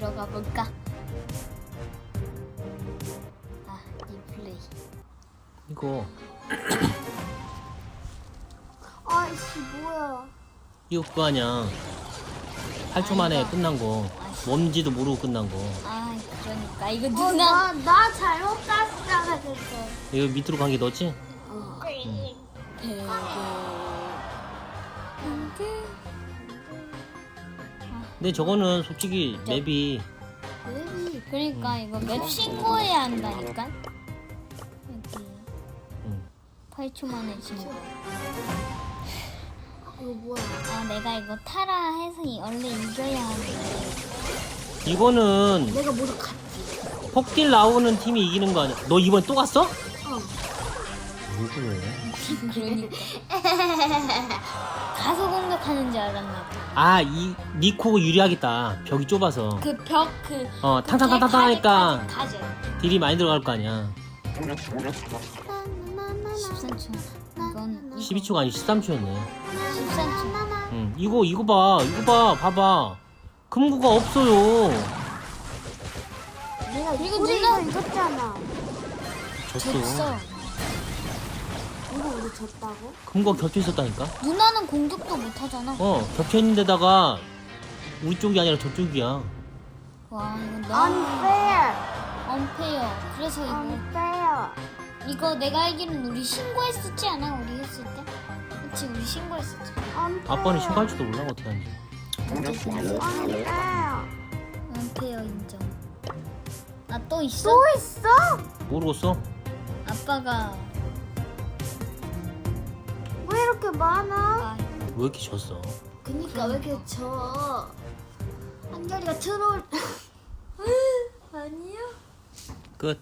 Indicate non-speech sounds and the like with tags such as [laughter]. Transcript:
들어가 볼까? 아, 리플레이. 이거 [coughs] 아이씨 뭐야? 이거 그거 아니야 8초 만에 끝난 거 뭔지도 모르고 끝난 거 아, 그러니까 이거 어, 누나. 나 나 잘못 갔다가 됐어. 이거 밑으로 간 게 너지? 배고. 근데 저거는 솔직히 맵이 맵이. 그러니까 이거 맵 신고해야 한다니까. 여기 음, 8초 만에 신고. 이거 뭐야? 아, 내가 이거 타라 해서 이- 원래 이겨야 하는데. 이거는 내가 모두 갔지. 폭딜 나오는 팀이 이기는 거 아니야? 너 이번에 또 갔어? 어. 왜 그래? [laughs] 그러니까. [laughs] 가서 공격하는 줄 알았나 봐. 아, 이 니코가 유리하겠다. 벽이 좁아서. 그 벽 그. 어, 탕탕탕탕 하니까 가져. 딜이 많이 들어갈 거 아니야. 13초. 이건 12초가 아니고 13초였네. 13초. 응, 이거 이거 봐, 이거 봐, 봐봐. 금고가 없어요. 내가 누나- 이거 이겼잖아. 졌어. 졌어. 이거 우리 졌다고? 금고가 겹쳐 있었다니까. 누나는 공격도 못 하잖아. 어, 겹쳐 있는 데다가 우리 쪽이 아니라 저쪽이야. 와 이거 너무 Unfair. 언페어. 그래서 이거 Unfair. 이거 내가 알기로는 우리 신고했었지 않아? 우리 했을 때? 그치 우리 신고했었지. Unfair. 아빠는 신고할 줄도 몰라 어떻게 하는지. Unfair. 언페어 인정. 아 또 있어? 또 있어? 모르겠어? 아빠가 이렇게 많아? 아, 왜 이렇게 졌어? 그니까 왜 이렇게 져? 한결이가 트롤. [laughs] 아니야? 끝.